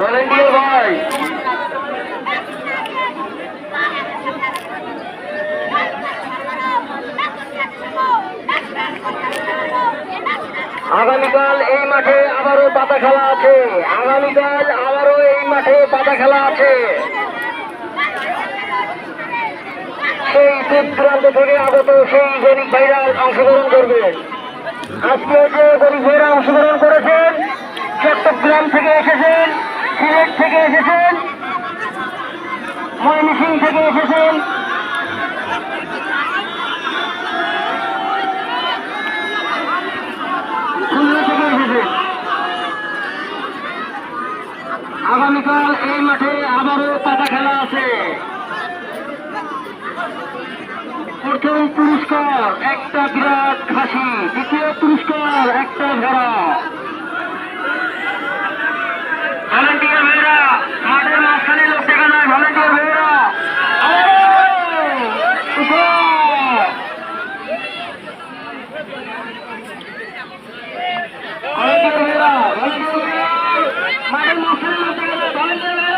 Volunteer ভাই আগামীকাল এই মাঠে আবারও পাতা খেলা আছে। আগামীকাল আবারও এই মাঠে পাতা খেলা আছে। সেই দূর দূরান্ত থেকে আগত সেই গরিব ভাইরা অংশগ্রহণ করবেন আজকে যে গরিব ভাইরা অংশগ্রহণ করেছেন চট্টগ্রাম থেকে এসেছেন সিলেট থেকে এসেছেন, ময়মনসিং থেকে এসেছেন আগামীকাল এই মাঠে আবারও পাতা খেলা আছে। প্রথম পুরস্কার, একটা বিরাট খাসি দ্বিতীয় পুরস্কার, একটা ভেড়া ভলেন্টিয়ার ভাইরা ভলেন্টিয়ার ভাইরা